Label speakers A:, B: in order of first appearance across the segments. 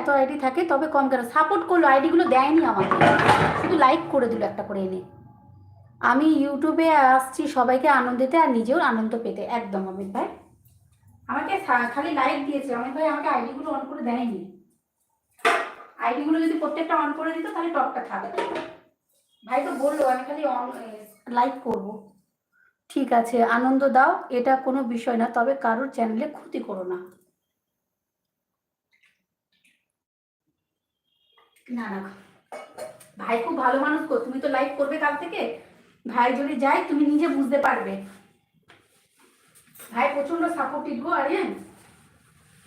A: এত আইডি থাকে, তবে কম কেন? সাপোর্ট করল আইডিগুলো দেয়নি আমাকে। শুধু লাইক করে দিল একটা করে এনে। আমি ইউটিউবে আসছি সবাইকে আনন্দ দিতে, আর নিজেও আনন্দ পেতে। একদম অমিত ভাই। আমাকে খালি লাইক দিয়েছে। অমিত ভাই আমাকে আইডিগুলো অন করে দেয়নি। আইডিগুলো যদি প্রত্যেকটা অন করে দিত, তাহলে টপটা থাকতো। ভাই তো বলল, আমি খালি অন লাইক করব। ঠিক আছে, আনন্দ দাও, এটা কোনো বিষয় না। তবে কারোর চ্যানেলে ক্ষতি করো না। না না, ভাই খুব ভালো মানুষ তো তুমি তো লাইক করবে কাল থেকে। ভাই যদি যায়, তুমি নিজে বুঝতে পারবে। ভাই প্রচণ্ড সাপোর্টিভ গো, আরিয়ান।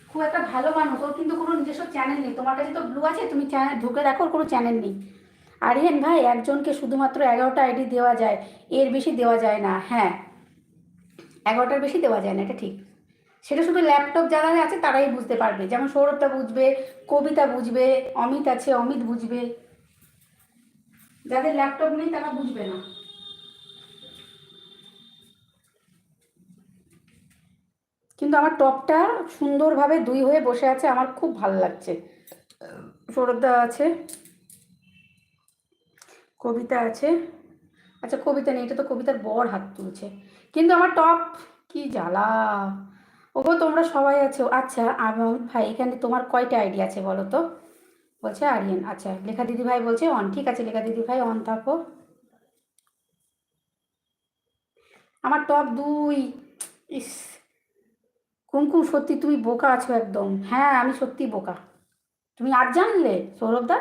A: খুব একটা ভালো মানুষ, ওর কিন্তু কোনো নিজস্ব চ্যানেল নেই। তোমার কাছে তো ব্লু আছে, তুমি চ্যানেল ঢুকে দেখো কোনো চ্যানেল নেই। আরিয়ান ভাই, একজনকে শুধুমাত্র এগারোটা আইডি দেওয়া যায়, এর বেশি দেওয়া যায় না হ্যাঁ। এগারোটার বেশি দেওয়া যায় না, এটা ঠিক। সেটা শুধু ল্যাপটপ যারা আছে তারাই বুঝতে পারবে। যেমন সৌরভটা বুঝবে, কবিতা বুঝবে, অমিত আছে, অমিত বুঝবে। যাদের ল্যাপটপ নেই তারা বুঝবে না। কিন্তু আমার টপটা সুন্দরভাবে দুই হয়ে বসে আছে, আমার খুব ভালো লাগছে। সৌরভদা আছে, কবিতা আছে। আচ্ছা কবিতা নেই, এটা তো কবিতার বর হাত তুলছে। কিন্তু আমার টপ কি জ্বালা। ওগো, তোমরা সবাই আছো। আচ্ছা আমি, ভাই, এখানে তোমার কয়টা আইডি আছে বলো তো? বলছে আরিয়ান। আচ্ছা লেখা দিদি ভাই বলছে অন, ঠিক আছে, লেখা দিদি ভাই অন থাকো। আমার টপ দুই। ইস, কুমকুম, সত্যি তুমি বোকা আছো একদম। হ্যাঁ আমি সত্যি বোকা। তুমি আজ জানলে সৌরভদা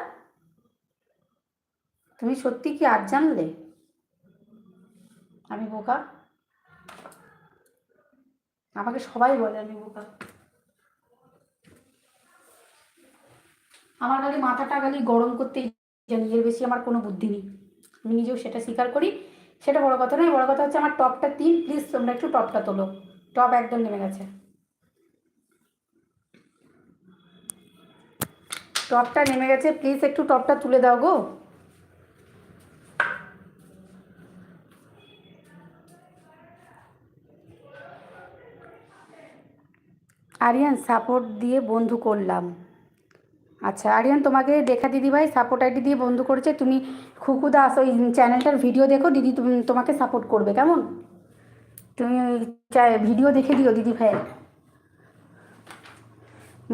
A: তুমি সত্যি কি আজ জানলে? আমি বোকা? আমাকে সবাই বলে আমি বোকা। আমার খালি মাথাটা খালি গরম করতেই জানি এর বেশি আমার কোনো বুদ্ধি নেই। আমি নিজেও সেটা স্বীকার করি। সেটা বড় কথা নয়, বড় কথা হচ্ছে আমার টপটা তিন প্লিজ তোমরা একটু টপটা তোলো। টপ একদম নেমে গেছে। টপটা নেমে গেছে প্লিজ একটু টপটা তুলে দাও গো। আরিয়ান সাপোর্ট দিয়ে বন্ধু করলাম। আচ্ছা আরিয়ান তোমাকে রেখা দিদিভাই সাপোর্ট আইডি দিয়ে বন্ধু করেছে। তুমি খুকু দাস ওই চ্যানেলটার ভিডিও দেখো, দিদি তুমি, তোমাকে সাপোর্ট করবে। কেমন? তুমি ভিডিও দেখে দিও দিদি ভাই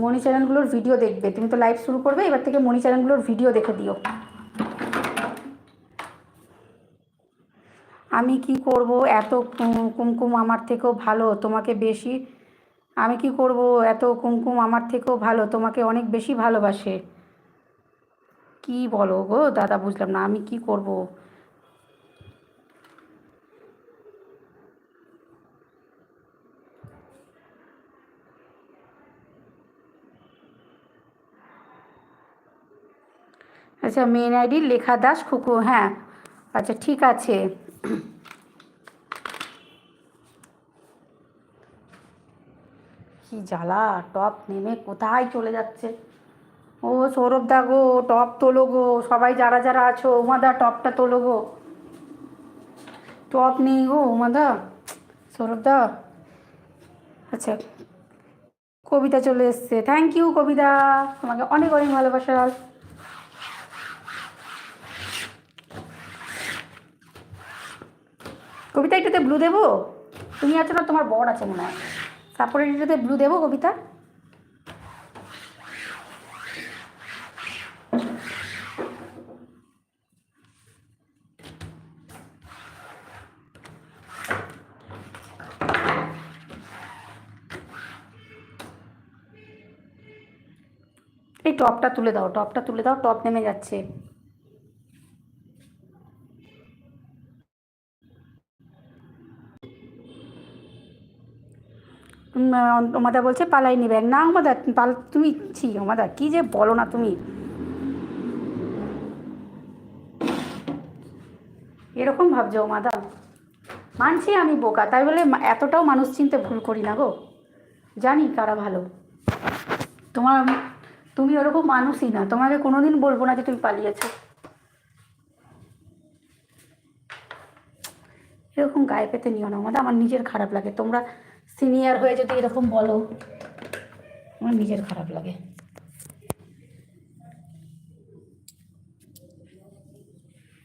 A: মনি চ্যানেলগুলোর ভিডিও দেখবে। তুমি তো লাইভ শুরু করবে, এবার থেকে মনি চ্যানেলগুলোর ভিডিও দেখে দিও। আমি কি করব? এত কুমকুম আমার থেকেও ভালো, তোমাকে বেশি আমি কি করব? এত কুমকুম আমার থেকেও ভালো, তোমাকে অনেক বেশি ভালোবাসে। কি বলো গো? দাদা, বুঝলাম না, আমি কি করব? আচ্ছা মেন আইডি লেখা দাস খুকু হ্যাঁ। আচ্ছা ঠিক আছে। কি জ্বালা, টপ নেমে কোথায় চলে যাচ্ছে? ও সৌরভ দা গো, টপ তোলো গো, সবাই যারা যারা আছো উমাদা টপটা তোলো গো। টপ নেই গো উমাদা সৌরভ দা। আচ্ছা কবিতা চলে এসছে। Thank you Kabita. তোমাকে অনেক অনেক ভালোবাসা। কবিতা এটাতে ব্লু দেবো? তুমি আছো না, তোমার বর আছে মনে হয়। তারপরে এটাতে ব্লু দেবো কবিতা। এই টপটা তুলে দাও, টপটা তুলে দাও, টপ নেমে যাচ্ছে। ওমাদা বলছে, পালাই নিবে না ওমাদা পাল তুমি, ছি ওমাদা কী যে বলো না তুমি। এরকম ভাবছ ওমাদা মানছি আমি বোকা, তাই বলে এতটাও মানুষ চিনতে ভুল করি না গো। জানি কারা ভালো। তোমার, তুমি ওরকম মানুষই না, তোমাকে কোনোদিন বলব না যে তুমি পালিয়েছো। এরকম গায়ে পেতে নিও না আমাদের আমার নিজের খারাপ লাগে। তোমরা সিনিয়র হয়ে যদি এরকম বলো আমার নিজের খারাপ লাগে।